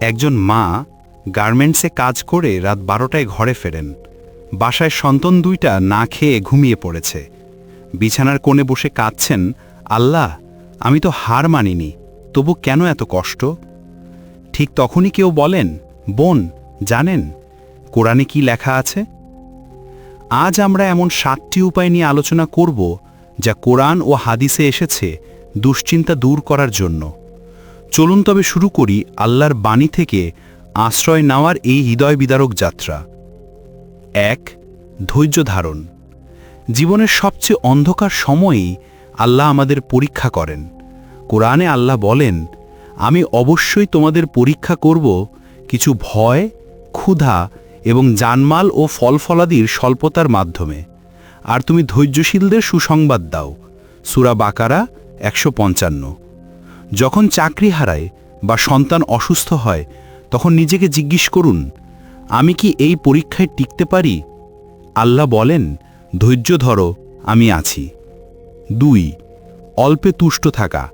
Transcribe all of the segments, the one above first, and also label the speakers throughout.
Speaker 1: একজন মা গার্মেন্টসে কাজ করে রাত বারোটায় ঘরে ফেরেন। বাসায় সন্তান দুইটা না খেয়ে ঘুমিয়ে পড়েছে। বিছানার কোণে বসে কাঁদছেন, আল্লাহ, আমি তো হার মানিনি, তবু কেন এত কষ্ট? ঠিক তখনই কেউ বলেন, বোন, জানেন, কোরআনে কি লেখা আছে? আজ আমরা এমন সাতটি উপায় নিয়ে আলোচনা করব, যা কোরআন ও হাদিসে এসেছে দুশ্চিন্তা দূর করার জন্য। চলুন তবে শুরু করি আল্লাহর বাণী থেকে আশ্রয় নেওয়ার এই হৃদয় বিদারক যাত্রা। এক, ধৈর্য ধারণ। জীবনের সবচেয়ে অন্ধকার সময়েই আল্লাহ আমাদের পরীক্ষা করেন। কোরআনে আল্লাহ বলেন, আমি অবশ্যই তোমাদের পরীক্ষা করব কিছু ভয়, ক্ষুধা এবং জানমাল ও ফলফলাদির স্বল্পতার মাধ্যমে। আর তুমি ধৈর্যশীলদের সুসংবাদ দাও। সুরা বাকারা একশো পঞ্চান্ন। যখন চাকরি হারায় বা সন্তান অসুস্থ হয়, তখন নিজেকে জিজ্ঞেস করুন, আমি কি এই পরীক্ষায় টিকতে পারি? আল্লাহ বলেন, ধৈর্য ধরো, আমি আছি। দুই, অল্পে তুষ্ট থাকা।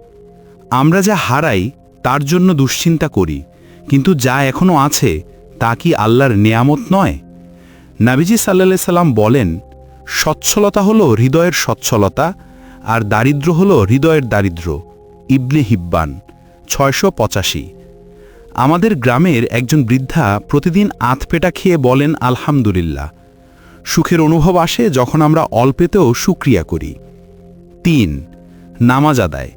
Speaker 1: আমরা যা হারাই, তার জন্য দুশ্চিন্তা করি, কিন্তু যা এখনও আছে, তা কি আল্লাহর নেয়ামত নয়? নাবিজি সাল্লা সাল্লাম বলেন, সচ্ছলতা হল হৃদয়ের সচ্ছলতা, আর দারিদ্র হল হৃদয়ের দারিদ্র। ইবনে হিব্বান, ছয়শো পঁচাশি। আমাদের গ্রামের একজন বৃদ্ধা প্রতিদিন আতপেটা খেয়ে বলেন, আলহামদুলিল্লাহ। সুখের অনুভব আসে যখন আমরা অল্পেতেও সুক্রিয়া করি। তিন, নামাজ আদায়।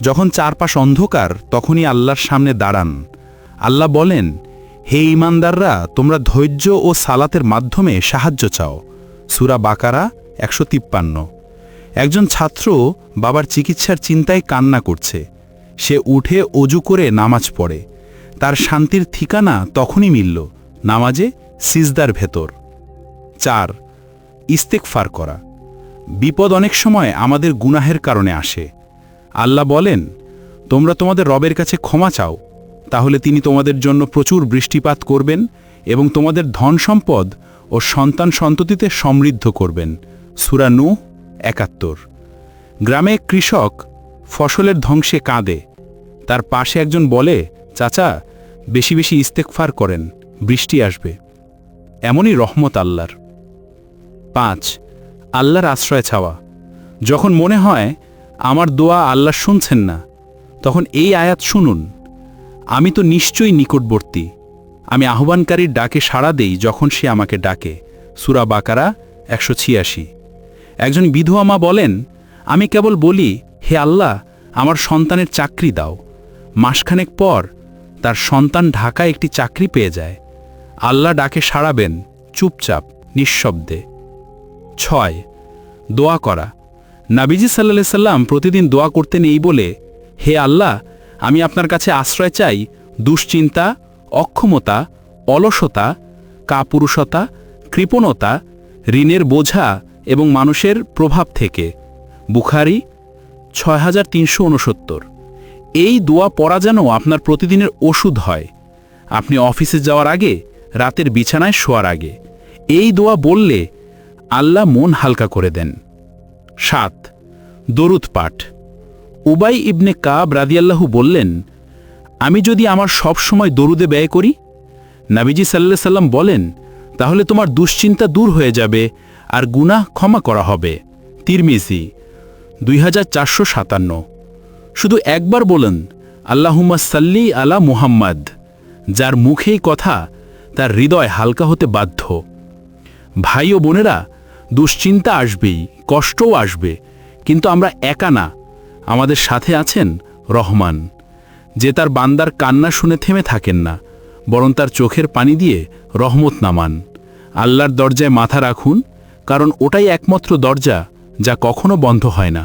Speaker 1: যখন চারপাশ অন্ধকার, তখনই আল্লাহর সামনে দাঁড়ান। আল্লাহ বলেন, হে ইমানদাররা তোমরা ধৈর্য ও সালাতের মাধ্যমে সাহায্য চাও। সুরা বাকারা, একশো তিপ্পান্ন। একজন ছাত্র বাবার চিকিৎসার চিন্তায় কান্না করছে। সে উঠে অজু করে নামাজ পড়ে। তার শান্তির ঠিকানা তখনই মিলল, নামাজে সিজদার ভেতর। চার ইস্তেকফার করা। বিপদ অনেক সময় আমাদের গুনাহের কারণে আসে। আল্লাহ বলেন, তোমরা তোমাদের রবের কাছে ক্ষমা চাও। তাহলে তিনি তোমাদের জন্য প্রচুর বৃষ্টিপাত করবেন এবং তোমাদের ধন সম্পদ ও সন্তান সন্ততিতে সমৃদ্ধ করবেন। সুরা নু একাত্তর। গ্রামে কৃষক ফসলের ধ্বংসে কাঁদে। তার পাশে একজন বলে, চাচা, বেশি বেশি ইস্তেকফার করেন, বৃষ্টি আসবে। এমনই রহমত আল্লাহর। পাঁচ, আল্লাহর আশ্রয় ছাওয়া যখন মনে হয়, আমার দোয়া আল্লাহ শুনছেন না, তখন এই আয়াত শুনুন, আমি তো নিশ্চয়ই নিকটবর্তী। আমি আহ্বানকারীর ডাকে সাড়া দেই যখন সে আমাকে ডাকে। সুরা বাকারা একশো ছিয়াশি। একজন বিধবা মা বলেন, আমি কেবল বলি, হে আল্লাহ, আমার সন্তানের চাকরি দাও। মাসখানেক পর তার সন্তান ঢাকায় একটি চাকরি পেয়ে যায়। আল্লাহ ডাকে সাড়াবেন, চুপচাপ, নিঃশব্দে। ছয়, দোয়া করা। নাবিজি সাল্লা সাল্লাম প্রতিদিন দোয়া করতেন এই বলে, হে আল্লাহ, আমি আপনার কাছে আশ্রয় চাই দুশ্চিন্তা, অক্ষমতা, অলসতা, কাপুরুষতা, কৃপণতা, ঋণের বোঝা এবং মানুষের প্রভাব থেকে। বুখারি ছয় হাজার তিনশো উনসত্তর। এই দোয়া পড়া যেন আপনার প্রতিদিনের ওষুধ হয়। আপনি অফিসে যাওয়ার আগে, রাতের বিছানায় শোয়ার আগে। এই দোয়া বললে আল্লাহ মন হালকা করে দেন। সাত, দরুদ পাঠ। উবাই ইবনে কাব রাদিয়াল্লাহু বললেন, আমি যদি আমার সব সময় দরুদে ব্যয় করি? নাবিজি সাল্লা সাল্লাম বলেন, তাহলে তোমার দুশ্চিন্তা দূর হয়ে যাবে। আর গুনাহ ক্ষমা করা হবে। তিরমিজি দুই শুধু একবার বলেন, আল্লাহুম্মা সাল্লি আলা মুহাম্মদ যার মুখেই কথা, তার হৃদয় হালকা হতে বাধ্য। ভাই ও বোনেরা, দুশ্চিন্তা আসবেই, কষ্টও আসবে, কিন্তু আমরা একা না, আমাদের সাথে আছেন রহমান। যে তার বান্দার কান্না শুনে থেমে থাকেন না, বরং তার চোখের পানি দিয়ে রহমত নামান। আল্লাহর দরজায় মাথা রাখুন কারণ ওটাই একমাত্র দরজা যা কখনো বন্ধ হয় না।